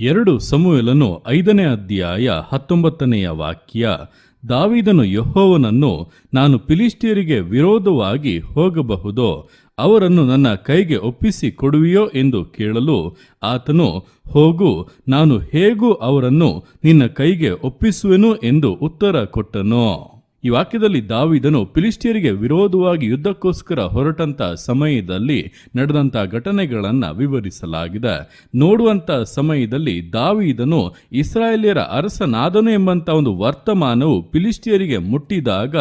ಎರಡು ಸಮುವೆಲನು ಐದನೇ ಅಧ್ಯಾಯ ಹತ್ತೊಂಬತ್ತನೆಯ ವಾಕ್ಯ, ದಾವಿದನು ಯಹೋವನನ್ನು ನಾನು ಫಿಲಿಸ್ಟಿಯರಿಗೆ ವಿರೋಧವಾಗಿ ಹೋಗಬಹುದೋ, ಅವರನ್ನು ನನ್ನ ಕೈಗೆ ಒಪ್ಪಿಸಿ ಕೊಡುವಿಯೋ ಎಂದು ಕೇಳಲು ಆತನು, ಹೋಗು, ನಾನು ಹೇಗೂ ಅವರನ್ನು ನಿನ್ನ ಕೈಗೆ ಒಪ್ಪಿಸುವೆನು ಎಂದು ಉತ್ತರ ಕೊಟ್ಟನು. ಈ ವಾಕ್ಯದಲ್ಲಿ ದಾವಿದನು ಫಿಲಿಸ್ಟಿಯರಿಗೆ ವಿರೋಧವಾಗಿ ಯುದ್ಧಕ್ಕೋಸ್ಕರ ಹೊರಟಂತ ಸಮಯದಲ್ಲಿ ನಡೆದಂಥ ಘಟನೆಗಳನ್ನು ವಿವರಿಸಲಾಗಿದೆ. ನೋಡುವಂತ ಸಮಯದಲ್ಲಿ ದಾವಿದನು ಇಸ್ರಾಯೇಲಿಯರ ಅರಸನಾದನು ಎಂಬಂಥ ಒಂದು ವರ್ತಮಾನವು ಫಿಲಿಸ್ಟಿಯರಿಗೆ ಮುಟ್ಟಿದಾಗ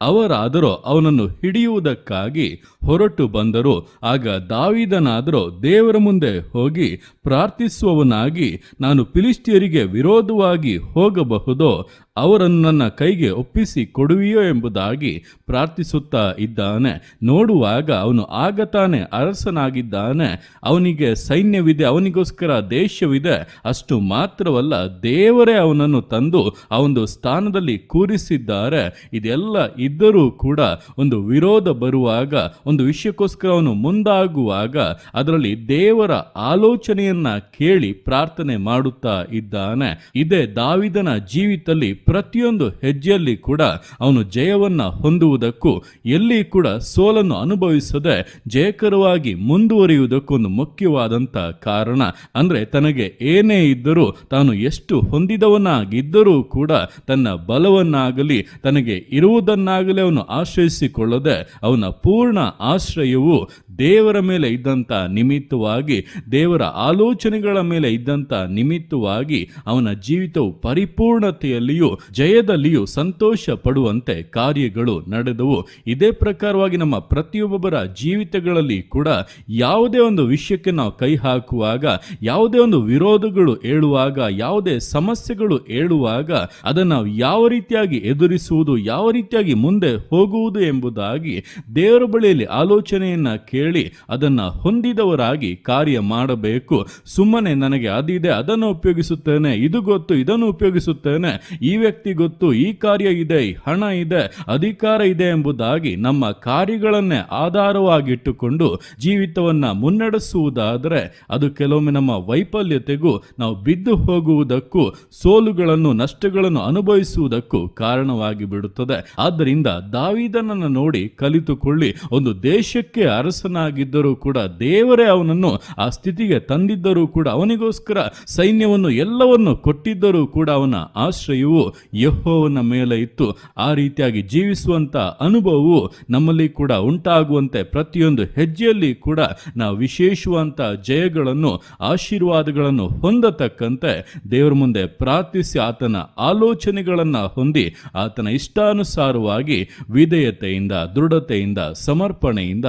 ಅವರಾದರೂ ಅವನನ್ನು ಹಿಡಿಯುವುದಕ್ಕಾಗಿ ಹೊರಟು ಬಂದರು. ಆಗ ದಾವಿದನಾದರೂ ದೇವರ ಮುಂದೆ ಹೋಗಿ ಪ್ರಾರ್ಥಿಸುವವನಾಗಿ, ನಾನು ಫಿಲಿಸ್ಟಿಯರಿಗೆ ವಿರೋಧವಾಗಿ ಹೋಗಬಹುದೋ ಅವರನ್ನು ನನ್ನ ಕೈಗೆ ಒಪ್ಪಿಸಿ ಕೊಡುವಿಯೋ ಎಂಬುದಾಗಿ ಪ್ರಾರ್ಥಿಸುತ್ತಾ ಇದ್ದಾನೆ. ನೋಡುವಾಗ ಅವನು ಆಗ ತಾನೇ ಅರಸನಾಗಿದ್ದಾನೆ. ಅವನಿಗೆ ಸೈನ್ಯವಿದೆ, ಅವನಿಗೋಸ್ಕರ ದೇಶವಿದೆ. ಅಷ್ಟು ಮಾತ್ರವಲ್ಲ, ದೇವರೇ ಅವನನ್ನು ತಂದು ಆ ಒಂದು ಸ್ಥಾನದಲ್ಲಿ ಕೂರಿಸಿದ್ದಾರೆ. ಇದೆಲ್ಲ ಇದ್ದರೂ ಕೂಡ ಒಂದು ವಿರೋಧ ಬರುವಾಗ, ಒಂದು ವಿಷಯಕ್ಕೋಸ್ಕರ ಅವನು ಮುಂದಾಗುವಾಗ ಅದರಲ್ಲಿ ದೇವರ ಆಲೋಚನೆಯನ್ನ ಕೇಳಿ ಪ್ರಾರ್ಥನೆ ಮಾಡುತ್ತಾ ಇದ್ದಾನೆ. ಇದೇ ದಾವಿದನ ಜೀವಿತದಲ್ಲಿ ಪ್ರತಿಯೊಂದು ಹೆಜ್ಜೆಯಲ್ಲಿ ಕೂಡ ಅವನು ಜಯವನ್ನು ಹೊಂದುವುದಕ್ಕೂ ಎಲ್ಲಿ ಕೂಡ ಸೋಲನ್ನು ಅನುಭವಿಸದೆ ಜಯಕರವಾಗಿ ಮುಂದುವರಿಯುವುದಕ್ಕೂ ಒಂದು ಮುಖ್ಯವಾದಂಥ ಕಾರಣ. ಅಂದರೆ ತನಗೆ ಏನೇ ಇದ್ದರೂ ತಾನು ಎಷ್ಟು ಹೊಂದಿದವನಾಗಿದ್ದರೂ ಕೂಡ ತನ್ನ ಬಲವನ್ನಾಗಲಿ, ತನಗೆ ಇರುವುದನ್ನಾಗಲಿ ಅವನು ಆಶ್ರಯಿಸಿಕೊಳ್ಳದೆ ಅವನ ಪೂರ್ಣ ಆಶ್ರಯವು ದೇವರ ಮೇಲೆ ಇದ್ದಂಥ ನಿಮಿತ್ತವಾಗಿ, ದೇವರ ಆಲೋಚನೆಗಳ ಮೇಲೆ ಇದ್ದಂಥ ನಿಮಿತ್ತವಾಗಿ ಅವನ ಜೀವಿತವು ಪರಿಪೂರ್ಣತೆಯಲ್ಲಿಯೂ, ಜಯದಲ್ಲಿಯೂ ಸಂತೋಷ ಪಡುವಂತೆ ಕಾರ್ಯಗಳು ನಡೆದವು. ಇದೇ ಪ್ರಕಾರವಾಗಿ ನಮ್ಮ ಪ್ರತಿಯೊಬ್ಬೊಬ್ಬರ ಜೀವಿತಗಳಲ್ಲಿ ಕೂಡ ಯಾವುದೇ ಒಂದು ವಿಷಯಕ್ಕೆ ನಾವು ಕೈ ಹಾಕುವಾಗ, ಯಾವುದೇ ಒಂದು ವಿರೋಧಗಳು ಹೇಳುವಾಗ ಯಾವುದೇ ಸಮಸ್ಯೆಗಳು ಹೇಳುವಾಗ ಅದನ್ನು ಯಾವ ರೀತಿಯಾಗಿ ಎದುರಿಸುವುದು, ಯಾವ ರೀತಿಯಾಗಿ ಮುಂದೆ ಹೋಗುವುದು ಎಂಬುದಾಗಿ ದೇವರ ಬಳಿಯಲ್ಲಿ ಆಲೋಚನೆಯನ್ನ ಕೇಳಿ ಅದನ್ನ ಹೊಂದಿದವರಾಗಿ ಕಾರ್ಯ ಮಾಡಬೇಕು. ಸುಮ್ಮನೆ ನನಗೆ ಅದಿದೆ, ಅದನ್ನು ಉಪಯೋಗಿಸುತ್ತೇನೆ, ಇದು ಗೊತ್ತು, ಇದನ್ನು ಉಪಯೋಗಿಸುತ್ತೇನೆ. ಈ ವ್ಯಕ್ತಿ ಗೊತ್ತು, ಈ ಕಾರ್ಯ ಇದೆ ಹಣ ಇದೆ, ಅಧಿಕಾರ ಇದೆ ಎಂಬುದಾಗಿ ನಮ್ಮ ಕಾರ್ಯಗಳನ್ನೇ ಆಧಾರವಾಗಿಟ್ಟುಕೊಂಡು ಜೀವಿತವನ್ನ ಮುನ್ನಡೆಸುವುದಾದರೆ ಅದು ಕೆಲವೊಮ್ಮೆ ನಮ್ಮ ವೈಫಲ್ಯತೆಗೂ, ನಾವು ಬಿದ್ದು ಹೋಗುವುದಕ್ಕೂ, ಸೋಲುಗಳನ್ನು, ನಷ್ಟಗಳನ್ನು ಅನುಭವಿಸುವುದಕ್ಕೂ ಕಾರಣವಾಗಿ ಬಿಡುತ್ತದೆ ಆದ್ದರಿಂದ ದಾವಿದನನ್ನು ನೋಡಿ ಕಲಿತುಕೊಳ್ಳಿ, ಒಂದು ದೇಶಕ್ಕೆ ಅರಸನಾಗಿದ್ದರೂ ಕೂಡ ದೇವರೇ ಅವನನ್ನು ಆ ಸ್ಥಿತಿಗೆ ತಂದಿದ್ದರೂ ಕೂಡ ಅವನಿಗೋಸ್ಕರ ಸೈನ್ಯವನ್ನು ಎಲ್ಲವನ್ನು ಕೊಟ್ಟಿದ್ದರೂ ಕೂಡ ಅವನ ಆಶ್ರಯವು ಯಹೋವನ ಮೇಲೆ ಇತ್ತು. ಆ ರೀತಿಯಾಗಿ ಜೀವಿಸುವಂತ ಅನುಭವವು ನಮ್ಮಲ್ಲಿ ಕೂಡ ಉಂಟಾಗುವಂತೆ ಪ್ರತಿಯೊಂದು ಹೆಜ್ಜೆಯಲ್ಲಿ ಕೂಡ ನಾವು ವಿಶೇಷವಂತ ಜಯಗಳನ್ನು, ಆಶೀರ್ವಾದಗಳನ್ನು ಹೊಂದತಕ್ಕಂತೆ ದೇವರ ಮುಂದೆ ಪ್ರಾರ್ಥಿಸಿ ಆತನ ಆಲೋಚನೆಗಳನ್ನ ಹೊಂದಿ ಆತನ ಇಷ್ಟಾನುಸಾರವಾಗಿ ವಿಧೇಯತೆಯಿಂದ, ದೃಢತೆಯಿಂದ, ಸಮರ್ಪಣೆಯಿಂದ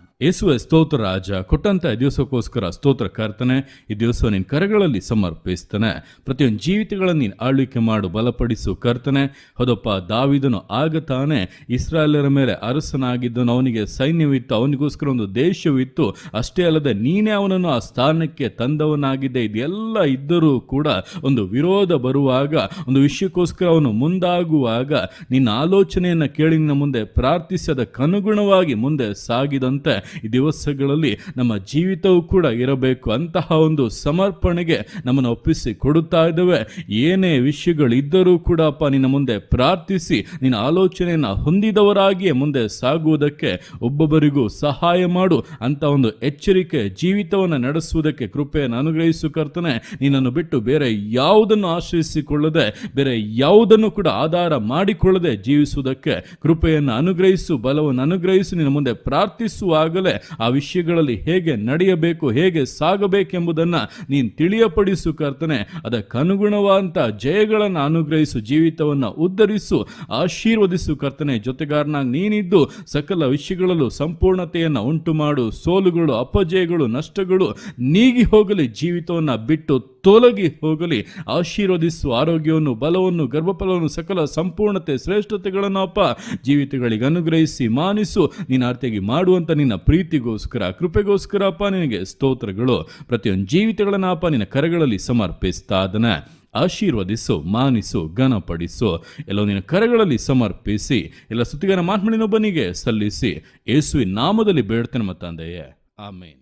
ಯೇಸುವೆ ಸ್ತೋತ್ರ ರಾಜ, ಕೊಟ್ಟಂತ ಈ ದಿವಸಕ್ಕೋಸ್ಕರ ಸ್ತೋತ್ರ ಕರ್ತನೆ, ಈ ದಿವಸ ನಿನ್ನ ಕರಗಳಲ್ಲಿ ಸಮರ್ಪಿಸ್ತಾನೆ. ಪ್ರತಿಯೊಂದು ಜೀವಿತಗಳನ್ನು ನೀನು ಆಳ್ವಿಕೆ ಮಾಡು, ಬಲಪಡಿಸು ಕರ್ತನೆ. ಹೌದಪ್ಪ, ದಾವಿದನು ಆಗ ತಾನೇ ಇಸ್ರಾಯೇಲರ ಮೇಲೆ ಅರಸನಾಗಿದ್ದನು. ಅವನಿಗೆ ಸೈನ್ಯವಿತ್ತು, ಅವನಿಗೋಸ್ಕರ ಒಂದು ದೇಶವಿತ್ತು. ಅಷ್ಟೇ ಅಲ್ಲದೆ ನೀನೇ ಅವನನ್ನು ಆ ಸ್ಥಾನಕ್ಕೆ ತಂದವನಾಗಿದ್ದೆ. ಇದೆಲ್ಲ ಇದ್ದರೂ ಕೂಡ ಒಂದು ವಿರೋಧ ಬರುವಾಗ, ಒಂದು ವಿಷಯಕ್ಕೋಸ್ಕರ ಅವನು ಮುಂದಾಗುವಾಗ, ನಿನ್ನ ಆಲೋಚನೆಯನ್ನು ಕೇಳಿ ನಿನ್ನ ಮುಂದೆ ಪ್ರಾರ್ಥಿಸದ ಕನುಗುಣವಾಗಿ ಮುಂದೆ ಸಾಗಿದಂತೆ ದಿವಸಗಳಲ್ಲಿ ನಮ್ಮ ಜೀವಿತವೂ ಕೂಡ ಇರಬೇಕು ಅಂತಹ ಒಂದು ಸಮರ್ಪಣೆಗೆ ನಮ್ಮನ್ನು ಒಪ್ಪಿಸಿ ಕೊಡುತ್ತಾ ಇದ್ದೇವೆ. ಏನೇ ವಿಷಯಗಳಿದ್ದರೂ ಕೂಡ ಅಪ್ಪ, ನಿನ್ನ ಮುಂದೆ ಪ್ರಾರ್ಥಿಸಿ, ನಿನ್ನ ಆಲೋಚನೆಯನ್ನು ಹೊಂದಿದವರಾಗಿಯೇ ಮುಂದೆ ಸಾಗುವುದಕ್ಕೆ ಒಬ್ಬೊಬ್ಬರಿಗೂ ಸಹಾಯ ಮಾಡು. ಅಂತ ಒಂದು ಎಚ್ಚರಿಕೆ ಜೀವಿತವನ್ನು ನಡೆಸುವುದಕ್ಕೆ ಕೃಪೆಯನ್ನು ಅನುಗ್ರಹಿಸು ಕರ್ತನೆ, ನಿನ್ನನ್ನು ಬಿಟ್ಟು ಬೇರೆ ಯಾವುದನ್ನು ಆಶ್ರಯಿಸಿಕೊಳ್ಳದೆ, ಬೇರೆ ಯಾವುದನ್ನು ಕೂಡ ಆಧಾರ ಮಾಡಿಕೊಳ್ಳದೆ ಜೀವಿಸುವುದಕ್ಕೆ ಕೃಪೆಯನ್ನು ಅನುಗ್ರಹಿಸು, ಬಲವನ್ನು ಅನುಗ್ರಹಿಸು, ನಿನ್ನ ಮುಂದೆ ಪ್ರಾರ್ಥಿಸುವಾಗಲೇ ಆ ವಿಷಯಗಳಲ್ಲಿ ಹೇಗೆ ನಡೆಯಬೇಕು, ಹೇಗೆ ಸಾಗಬೇಕೆಂಬುದನ್ನು ನೀನು ತಿಳಿಯಪಡಿಸು ಕರ್ತನೆ. ಅದಕ್ಕನುಗುಣವಾದಂಥ ಜಯಗಳನ್ನು ಅನುಗ್ರಹಿಸು, ಜೀವಿತವನ್ನು ಉದ್ಧರಿಸು, ಆಶೀರ್ವದಿಸು ಕರ್ತನೆ. ಜೊತೆಗಾರನಾಗಿ ನೀನಿದ್ದು ಸಕಲ ವಿಷಯಗಳಲ್ಲೂ ಸಂಪೂರ್ಣತೆಯನ್ನು ಉಂಟು ಮಾಡು ಸೋಲುಗಳು, ಅಪಜಯಗಳು, ನಷ್ಟಗಳು ನೀಗಿ ಹೋಗಲಿ, ಜೀವಿತವನ್ನು ಬಿಟ್ಟು ತೊಲಗಿ ಹೋಗಲಿ. ಆಶೀರ್ವದಿಸು, ಆರೋಗ್ಯವನ್ನು, ಬಲವನ್ನು, ಗರ್ಭಫಲವನ್ನು, ಸಕಲ ಸಂಪೂರ್ಣತೆ ಶ್ರೇಷ್ಠತೆಗಳನ್ನು ಅಪ್ಪ ಜೀವಿತಗಳಿಗೆ ಅನುಗ್ರಹಿಸಿ, ಮಾನಿಸು. ನಿನ್ನ ಆರ್ತಿಯಾಗಿ ಮಾಡುವಂಥ ನಿನ್ನ ಪ್ರೀತಿಗೋಸ್ಕರ ಕೃಪೆಗೋಸ್ಕರ ಅಪ್ಪ ನಿನಗೆ ಸ್ತೋತ್ರಗಳು. ಪ್ರತಿಯೊಂದು ಜೀವಿತಗಳನ್ನು ಅಪ್ಪ ನಿನ್ನ ಕರಗಳಲ್ಲಿ ಸಮರ್ಪಿಸ್ತಾ ಅದನ್ನ ಆಶೀರ್ವದಿಸು, ಮಾನಿಸು, ಘನಪಡಿಸು. ಎಲ್ಲೋ ನಿನ್ನ ಕರಗಳಲ್ಲಿ ಸಮರ್ಪಿಸಿ, ಎಲ್ಲ ಸುತ್ತಿಗಾರ ಮಾತ್ಮಣಿನೊಬ್ಬನಿಗೆ ಸಲ್ಲಿಸಿ. ಯೇಸುವಿನ ನಾಮದಲ್ಲಿ ಬೇಡ್ತೇನೆ ಮತ್ತಂದೆಯೇ. ಆಮೇನ್.